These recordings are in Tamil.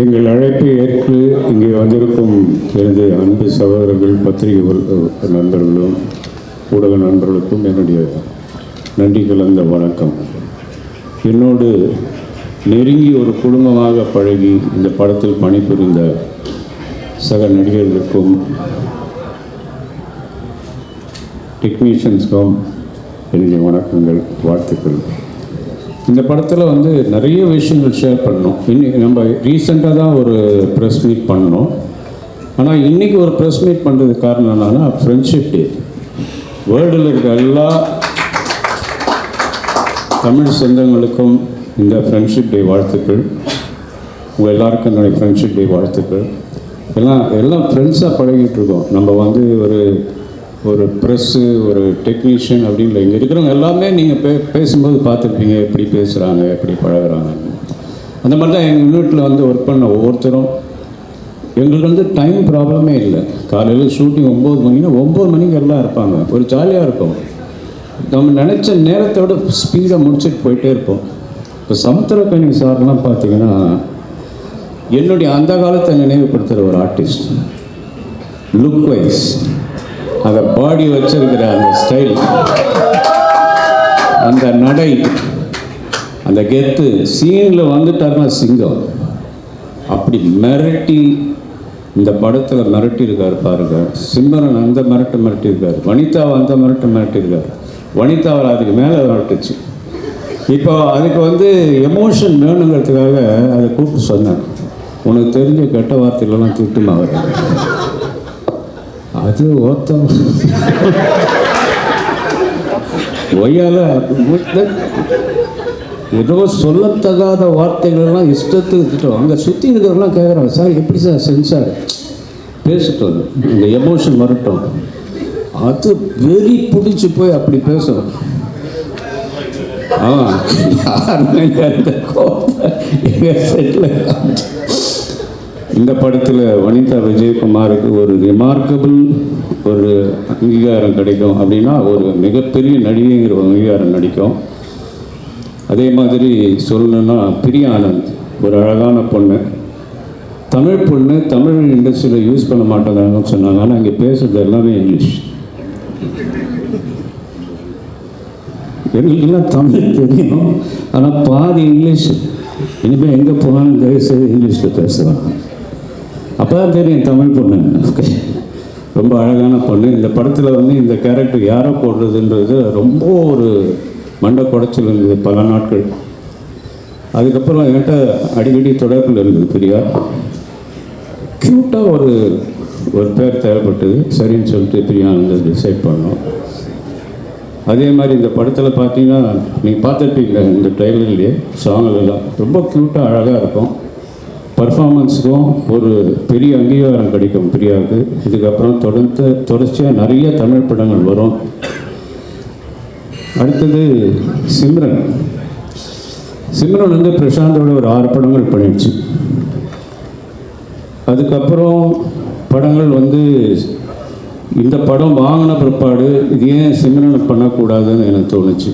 எங்கள் அழைப்பை ஏற்று இங்கே வந்திருக்கும் எனது அன்பு சகோதரர்கள் பத்திரிகை நண்பர்களும் ஊடக நண்பர்களுக்கும் என்னுடைய நன்றி கலந்த வணக்கம். என்னோடு நெருங்கி ஒரு குடும்பமாக பழகி இந்த படத்தில் பணிபுரிந்த சக நடிகர்களுக்கும் டெக்னீஷியன்ஸ்க்கும் என்னுடைய வணக்கங்கள் வாழ்த்துக்கள். இந்த படத்தில் வந்து நிறைய விஷயங்கள் ஷேர் பண்ணோம். இன்னி நம்ம ரீசெண்டாக தான் ஒரு ப்ரெஸ் மீட் பண்ணோம். ஆனால் இன்றைக்கி ஒரு ப்ரெஸ் மீட் பண்ணுறதுக்கு காரணம் என்னன்னா ஃப்ரெண்ட்ஷிப் டே வேர்ல்டில் இருக்க எல்லா தமிழ் சொந்தங்களுக்கும் இந்த ஃப்ரெண்ட்ஷிப் டே வாழ்த்துக்கள். உங்கள் எல்லாருக்கும் என்னுடைய ஃப்ரெண்ட்ஷிப் டே வாழ்த்துக்கள். எல்லாம் எல்லாம் ஃப்ரெண்ட்ஸாக பழகிட்டு இருக்கோம். நம்ம வந்து ஒரு ஒரு ப்ரெஸ்ஸு ஒரு டெக்னீஷியன் அப்படின்னு இங்கே இருக்கிறவங்க எல்லாமே நீங்கள் பே பேசும்போது பார்த்துருப்பீங்க எப்படி பேசுகிறாங்க எப்படி பழகிறாங்க. அந்த மாதிரி தான் எங்கள் யூனிட்டில் வந்து ஒர்க் பண்ண ஒவ்வொருத்தரும். எங்களுக்கு வந்து டைம் ப்ராப்ளமே இல்லை. காலையில் ஷூட்டிங் ஒம்பது மணினா ஒம்பது மணிக்கு எல்லாம் இருப்பாங்க. ஒரு ஜாலியாக இருக்கும். நம்ம நினச்ச நேரத்தோட ஸ்பீடாக முடிச்சுட்டு போயிட்டே இருப்போம். இப்போ சமுத்திரக்கனி சார்லாம் பார்த்தீங்கன்னா என்னுடைய அந்த காலத்தை நினைவுபடுத்துகிற ஒரு ஆர்டிஸ்ட் லுக் வைஸ் அதை பாடி வச்சிருக்கிற அந்த ஸ்டைல் அந்த நடை அந்த கெத்து சீனில் வந்துட்டார்னா சிங்கம். அப்படி மிரட்டி இந்த படத்தில் மிரட்டியிருக்காரு பாருங்கள் பாருங்க. சிம்மரன் அந்த மிரட்டு மிரட்டியிருக்காரு. வனிதாவை அந்த மிரட்டு மிரட்டியிருக்காரு. வனிதாவில் அதுக்கு மேலே மிரட்டுச்சு. இப்போ அதுக்கு வந்து எமோஷன் வேணுங்கிறதுக்காக அதை கூப்பிட்டு சொன்னேன் உனக்கு தெரிஞ்ச கெட்ட வார்த்தைகளெல்லாம் திட்டுமா அவர்? அது ஒருத்தம் ஒய்யால ஏதோ சொல்லத்தகாத வார்த்தைகள்லாம் இஷ்டத்துக்கு திட்டம் அங்கே சுற்றி இருக்கிறவங்களாம் கேட்குறாங்க சார் எப்படி சார் சென்சார் பேசிட்டோம். இந்த எமோஷன் வரட்டும். அது வெறி பிடிச்சி போய் அப்படி பேசுகிறோம் ஆ யாருமே இந்த செட்டில் இந்த படத்தில் வனிதா விஜயகுமாருக்கு ஒரு ரிமார்க்கபிள் ஒரு அங்கீகாரம் கிடைக்கும் அப்படின்னா ஒரு மிகப்பெரிய நடிகைங்கிற ஒரு அங்கீகாரம் நடிக்கும். அதே மாதிரி சொல்லணும்னா பிரியா ஆனந்த் ஒரு அழகான பொண்ணு. தமிழ் பொண்ணு தமிழ் இண்டஸ்ட்ரியில் யூஸ் பண்ண மாட்டேங்கிறாங்கன்னு சொன்னாங்க. ஆனால் இங்கே பேசுறது எல்லாமே இங்கிலீஷ். எங்களுக்கெல்லாம் தமிழ் தெரியும். ஆனால் பாதி இங்கிலீஷ். இனிமேல் எங்கே போனாலும் தயவுசெய்து இங்கிலீஷில் பேசுகிறாங்க அப்போ தான் தெரியும் தமிழ் பொண்ணு. ரொம்ப அழகான பொண்ணு. இந்த படத்தில் வந்து இந்த கேரக்டர் யாரை போடுறதுன்றது ரொம்ப ஒரு மண்டை குடைச்சல் இருந்தது பல நாட்கள். அதுக்கப்புறம் என்கிட்ட அடிக்கடி தொடர்பில் இருந்தது பிரியா. க்யூட்டாக ஒரு ஒரு பேர் தேவைப்பட்டது. சரின்னு சொல்லிட்டு பிரியா வந்து டிசைட் பண்ணோம். அதே மாதிரி இந்த படத்தில் பார்த்தீங்கன்னா நீங்கள் பார்த்துருப்பீங்க இந்த ட்ரெயிலர்லேயே சாங்கிலெல்லாம் ரொம்ப க்யூட்டாக அழகாக இருக்கும். பர்ஃபார்மன்ஸுக்கும் ஒரு பெரிய அங்கீகாரம் கிடைக்கும் பிரியாவுக்கு. இதுக்கப்புறம் தொடர்ந்து தொடர்ச்சியாக நிறைய தமிழ் படங்கள் வரும். அடுத்தது சிம்ரன். சிம்ரன் வந்து பிரசாந்தோட ஒரு ஆறு படங்கள் பண்ணிடுச்சு. அதுக்கப்புறம் படங்கள் வந்து இந்த படம் வாங்கின பிற்பாடு இது ஏன் சிம்ரன் பண்ணக்கூடாதுன்னு எனக்கு தோணுச்சு.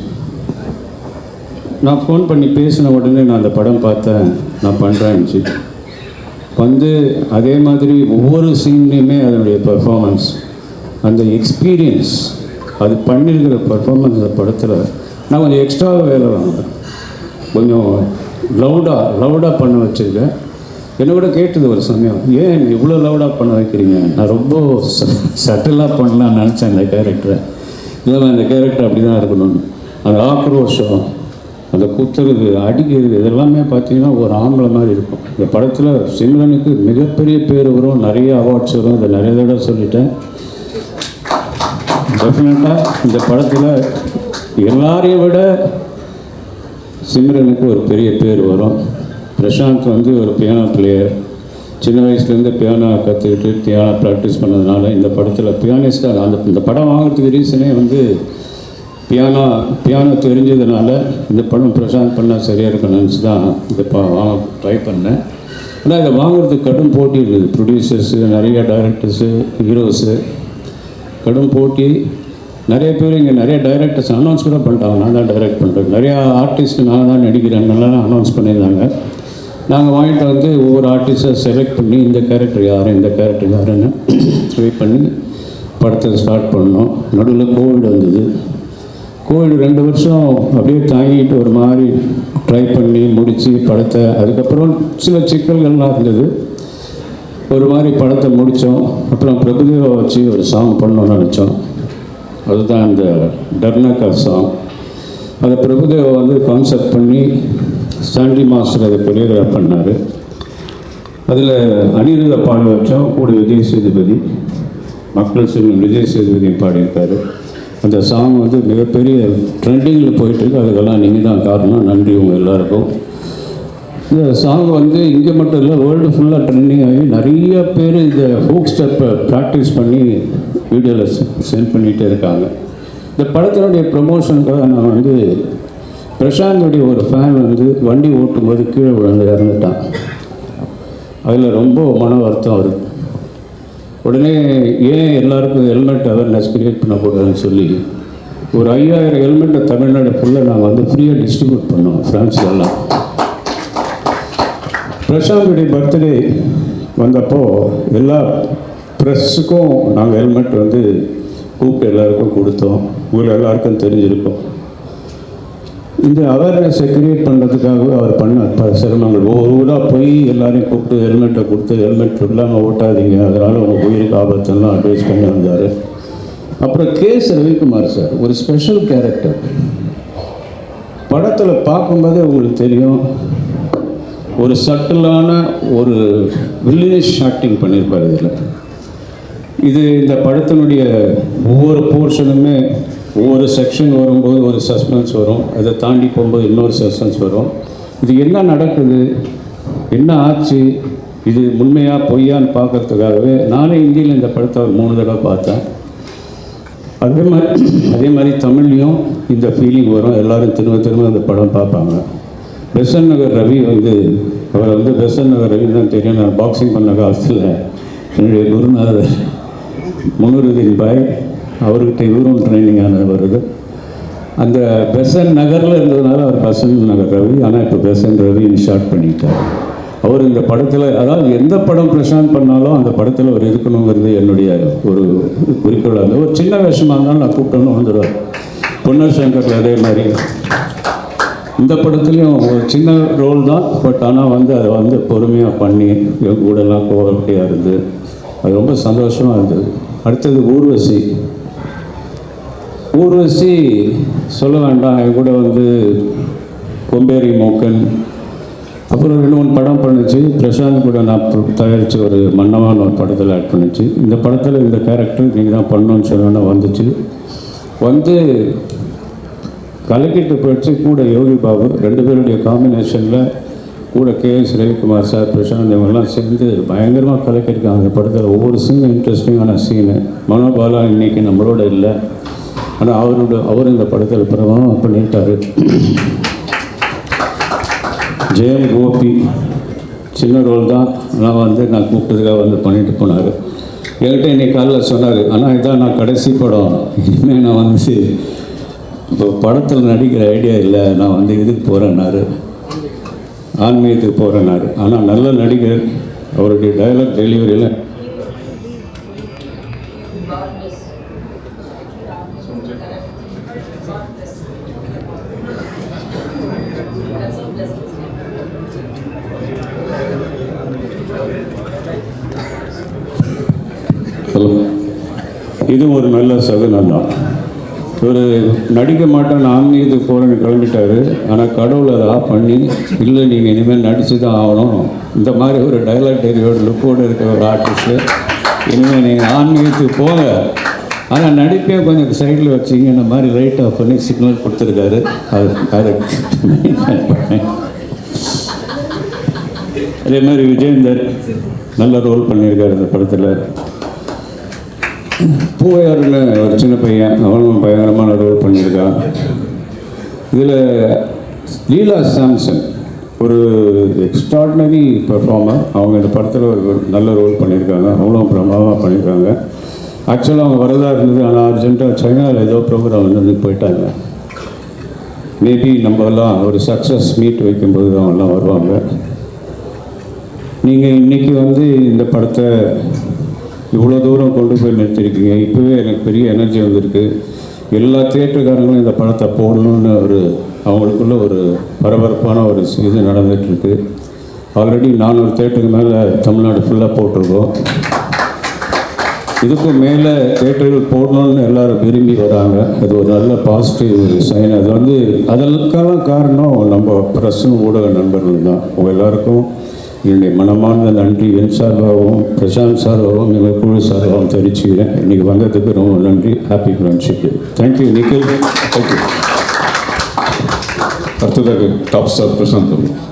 நான் ஃபோன் பண்ணி பேசின உடனே நான் அந்த படம் பார்த்தேன். நான் பண்ணுறேன்னுச்சு வந்து அதே மாதிரி ஒவ்வொரு சீன்லேயுமே அதனுடைய பெர்ஃபார்மன்ஸ் அந்த எக்ஸ்பீரியன்ஸ் அது பண்ணியிருக்கிற பெர்ஃபார்மன்ஸ் அந்த படத்தில் நான் கொஞ்சம் எக்ஸ்ட்ரா வேலை வாங்கினேன் கொஞ்சம் லவுடாக லவுடாக பண்ண வச்சுருக்கேன். என்ன கூட கேட்டது ஒரு சமயம் ஏன் இவ்வளோ லவுடாக பண்ண வைக்கிறீங்க? நான் ரொம்ப சட்டிலாக பண்ணலாம்னு நினச்சேன் அந்த கேரக்டரை இல்லை அந்த கேரக்டர் அப்படி தான் இருக்கணும்னு. அந்த ஆக்ரோஷம் அந்த குத்துறது அடிக்கிறது இதெல்லாமே பார்த்தீங்கன்னா ஒரு ஆம்பளை மாதிரி இருக்கும். இந்த படத்தில் சிம்ரனுக்கு மிகப்பெரிய பேர் வரும். நிறைய அவார்ட்ஸ் வரும். இதை நிறைய தடவை சொல்லிட்டேன். டெஃபினட்டாக இந்த படத்தில் எல்லாரையும் விட சிம்ரனுக்கு ஒரு பெரிய பேர் வரும். பிரசாந்த் வந்து ஒரு பியானோ பிளேயர் சின்ன வயசுலேருந்து பியானோ கற்றுக்கிட்டு பியானோ ப்ராக்டிஸ் பண்ணதுனால இந்த படத்தில் பியானிஸ்டாக அந்த இந்த படம் வாங்குறதுக்கு ரீசனே வந்து பியானோ பியானோ தெரிஞ்சதுனால இந்த படம் பிரசாந்த் பண்ணால் சரியாக இருக்கும்னு நினச்சி தான் இதை பா ட்ரை பண்ணேன். ஆனால் இதை வாங்குறதுக்கு கடும் போட்டி இருக்குது. ப்ரொடியூசர்ஸு நிறைய டைரக்டர்ஸு ஹீரோஸு கடும் போட்டி. நிறைய பேர் இங்கே நிறைய டைரக்டர்ஸ் அனௌன்ஸ் கூட பண்ணிட்டாங்க. நான் தான் டைரக்ட் பண்ணுறேன் நிறையா ஆர்டிஸ்ட் நான் தான் நடிக்கிறேன். நல்லா அனௌன்ஸ் பண்ணியிருந்தாங்க. நாங்கள் வாங்கிட்டு வந்து ஒவ்வொரு ஆர்டிஸ்டை செலக்ட் பண்ணி இந்த கேரக்டர் யார் இந்த கேரக்டர் யாருன்னு ட்ரை பண்ணி படத்தை ஸ்டார்ட் பண்ணோம். நடுவில் கோவிட் வந்தது. கோவிட் ரெண்டு வருஷம் அப்படியே தாங்கிட்டு ஒரு மாதிரி ட்ரை பண்ணி முடித்து படத்தை அதுக்கப்புறம் சில சிக்கல்கள்லாம் இருந்தது. ஒரு மாதிரி படத்தை முடித்தோம் அப்புறம் பிரபுதேவா வச்சு ஒரு சாங் பண்ணணும்னு நினச்சோம். அதுதான் இந்த டர்னக்கா சாங் அதை பிரபுதேவா வந்து கான்செப்ட் பண்ணி சாண்டி மாஸ்டர் அதை கொரியோகிராஃப் பண்ணார். அதில் அனிருத பாட வச்சோம். கூட விஜய் சேதுபதி. மக்கள் செல்வம் விஜய் சேதுபதியும் பாடியிருக்காரு. அந்த சாங் வந்து மிகப்பெரிய ட்ரெண்டிங்கில் போயிட்டுருக்கு. அதுக்கெல்லாம் நீங்கள் தான் காரணம். நன்றி உங்கள் எல்லாருக்கும். இந்த சாங் வந்து இங்கே மட்டும் இல்லை வேர்ல்டு ஃபுல்லாக ட்ரெண்டிங் ஆகி நிறைய பேர் இந்த ஹூக் ஸ்டெப்பை ப்ராக்டிஸ் பண்ணி வீடியோவில் சென்ட் பண்ணிகிட்டே இருக்காங்க. இந்த படத்தினுடைய ப்ரமோஷனுக்காக நான் வந்து பிரசாந்தோடைய ஒரு ஃபேன் வந்து வண்டி ஓட்டும் போது கீழே விழுந்து இறந்துட்டான். அதில் ரொம்ப மன வருத்தம் இருக்குது உடனே ஏன் எல்லாருக்கும் ஹெல்மெட் அவேர்னஸ் கிரியேட் பண்ணக்கூடாதுன்னு சொல்லி ஒரு ஐயாயிரம் ஹெல்மெட்டை தமிழ்நாடு ஃபுல்லாக நாங்கள் வந்து ஃப்ரீயாக டிஸ்ட்ரிபியூட் பண்ணோம் ஃப்ரான்ஸ்லலாம் பிரசாந்துடைய பர்த்டே வந்தப்போ எல்லா ப்ரெஸ்ஸுக்கும் நாங்கள் ஹெல்மெட் வந்து கூப்பிட்டு எல்லாருக்கும் கொடுத்தோம். ஊரில் எல்லாருக்கும் தெரிஞ்சிருக்கோம். இந்த அவேர்னஸை கிரியேட் பண்ணுறதுக்காகவே அவர் பண்ண பல சிரமங்கள். ஒவ்வொரு ஊராக போய் எல்லாரையும் கூப்பிட்டு ஹெல்மெட்டை கொடுத்து ஹெல்மெட் இல்லாமல் ஓட்டாதீங்க. அதனால் உங்கள் உயிருக்கு ஆபத்தெல்லாம் அட்வைஸ் பண்ணி வந்தார். அப்புறம் கேஸ் ரவிக்குமார் சார் ஒரு ஸ்பெஷல் கேரக்டர் படத்தில் பார்க்கும்போதே உங்களுக்கு தெரியும் ஒரு சட்டிலான ஒரு வில்லேஜ் ஷாட்டிங் பண்ணியிருப்பார் இதில். இது இந்த படத்தினுடைய ஒவ்வொரு போர்ஷனுமே ஒவ்வொரு செக்ஷன் வரும்போது ஒரு சஸ்பென்ஸ் வரும். அதை தாண்டி போகும்போது இன்னொரு சஸ்பென்ஸ் வரும். இது என்ன நடக்குது? என்ன ஆச்சு? இது உண்மையாக பொய்யான்னு பார்க்கறதுக்காகவே நானே இந்தியில் இந்த படத்தை ஒரு மூணு தடவை பார்த்தேன். அதே மாதிரி அதே மாதிரி தமிழ்லேயும் இந்த ஃபீலிங் வரும். எல்லாரும் திரும்ப திரும்ப அந்த படம் பார்ப்பாங்க. பெசன் நகர் ரவி வந்து அவர் வந்து பெசன் நகர் ரவி தான் தெரியும். நான் பாக்ஸிங் பண்ண காலத்தில் என்னுடைய குருநாதர் முனுருதீன் பாய் அவர்கிட்ட இவரும் ட்ரைனிங் ஆனது வருது. அந்த பெசன் நகரில் இருந்ததுனால அவர் பெசன் நகர் ரவி ஆனால் இப்போ பெசன் ரவின்னு ஷார்ட் பண்ணிட்டார் அவர் இந்த படத்தில் அதாவது எந்த படம் பிரசாந்த் பண்ணாலும் அந்த படத்தில் அவர் இருக்கணுங்கிறது என்னுடைய ஒரு குறிக்கோளாக இருந்தது. ஒரு சின்ன வேஷமாக இருந்தாலும் நான் கூப்பிட்டோன்னு வந்துடுவார் பொன்னர் சங்கரில் அதே மாதிரி. இந்த படத்துலையும் ஒரு சின்ன ரோல் தான் பட் ஆனால் வந்து அதை வந்து பொறுமையாக பண்ணி என் கூடலாம் கோவப்படியாக இருந்து அது ரொம்ப சந்தோஷமாக இருந்தது. அடுத்தது ஊர்வசி. ஊர்வசி சொல்ல வேண்டாம். என் கூட வந்து கொம்பேரி மோக்கன். அப்புறம் ரெண்டு மூணு படம் பண்ணுச்சு. பிரசாந்த் கூட நான் தயாரித்த ஒரு மன்னவான் ஒரு படத்தில் ஆட் பண்ணுச்சு. இந்த படத்தில் இந்த கேரக்டர் நீங்கள் தான் பண்ணணும்னு சொன்னோன்னே வந்துச்சு. வந்து கலக்கிட்டு போயிடுச்சு. கூட யோகி பாபு. ரெண்டு பேருடைய காம்பினேஷனில் கூட K S Ravikumar sir Prashanth இவங்கெல்லாம் சேர்ந்து பயங்கரமாக கலக்கியிருக்காங்க. அந்த படத்தில் ஒவ்வொரு சீனும் இன்ட்ரெஸ்டிங்கான சீனு மனோபாலா இன்னைக்கு நம்மளோட இல்லை. ஆனால் அவரோட அவர் இந்த படத்தில் பிரபலம் பண்ணிட்டாரு. ஜெயம் கோபி சின்ன ரோல் தான். நான் வந்து நான் கூப்பிட்டதுக்காக வந்து பண்ணிட்டு போனார். என்கிட்ட இன்னைக்கு காலையில் சொன்னார் ஆனால் இதான் நான் கடைசி படம். இனிமேல் நான் வந்து இப்போ படத்தில் நடிக்கிற ஐடியா இல்லை. நான் வந்து இதுக்கு போகிறேன்னாரு ஆன்மீகத்துக்கு போகிறேன்னாரு ஆனால் நல்ல நடிகர். அவருடைய டயலாக் டெலிவரியில் இது ஒரு நல்ல சகுனம் தான் ஒரு நடிக்க மாட்டேன் ஆன்மீகத்துக்கு போகிறேன்னு கிளம்பிட்டாரு. ஆனால் கடவுள் அதை ஆஃப் பண்ணி இல்லை நீங்கள் இனிமேல் நடிச்சு தான் ஆகணும். இந்த மாதிரி ஒரு டைலாக் டெரியோட லுக்கோடு இருக்கிற ஒரு ஆர்டிஸ்ட்டு இனிமேல் நீங்கள் ஆன்மீகத்துக்கு போக ஆனால் நடிப்பே கொஞ்சம் சைடில் வச்சிங்க இந்த மாதிரி லைட் ஆஃப் பண்ணி சிக்னல் கொடுத்துருக்காரு. அது அதை அதே மாதிரி விஜயந்தர் நல்ல ரோல் பண்ணியிருக்காரு இந்த படத்தில். பூவையாரில் ஒரு சின்ன பையன் அவனும் பயங்கரமான ரோல் பண்ணியிருக்கான். இதில் லீலா சாம்சன் ஒரு எக்ஸ்ட்ராடினரி பெர்ஃபார்மர் அவங்க இந்த படத்தில் ஒரு நல்ல ரோல் பண்ணியிருக்காங்க. அவங்களும் பிரமாதமாக பண்ணியிருக்காங்க. ஆக்சுவலாக அவங்க வரதா இருந்தது ஆனால் அர்ஜென்ட்டாக சைனாவில் ஏதோ ப்ரோக்ராம் வந்து போயிட்டாங்க. மேபி நம்மெல்லாம் ஒரு சக்ஸஸ் மீட் வைக்கும்போது அவங்கெல்லாம் வருவாங்க. நீங்கள் இன்றைக்கி வந்து இந்த படத்தை இவ்வளோ தூரம் கொண்டு போய் நிறுத்திருக்கீங்க. இப்போவே எனக்கு பெரிய எனர்ஜி வந்திருக்கு. எல்லா தியேட்டருக்காரங்களும் இந்த படத்தை போடணும்னு ஒரு அவங்களுக்குள்ள ஒரு பரபரப்பான ஒரு இது நடந்துகிட்ருக்கு ஆல்ரெடி நானூறு தேட்டருக்கு மேலே தமிழ்நாடு ஃபுல்லாக போட்டிருக்கோம். இதுக்கும் மேலே தேட்டர்கள் போடணும்னு எல்லாரும் விரும்பி வராங்க. அது ஒரு நல்ல பாசிட்டிவ் சைன் அது வந்து அதற்கான காரணம் நம்ம ப்ரெஸ்ஸும் ஊடக நண்பர்கள் தான். உங்கள் எல்லாருக்கும் என்னுடைய மனமார்ந்த நன்றி என் சார்பாகவும் பிரசாந்த் சார்பாகவும் எங்கள் குழு சார்பாகவும் தெரிவிச்சுக்கிறேன். இன்றைக்கி வந்ததுக்கு ரொம்ப நன்றி happy friendship thank you Nikhil thank you அடுத்ததாக டாப் ஸ்டார் பிரசாந்த் அவர்கள்.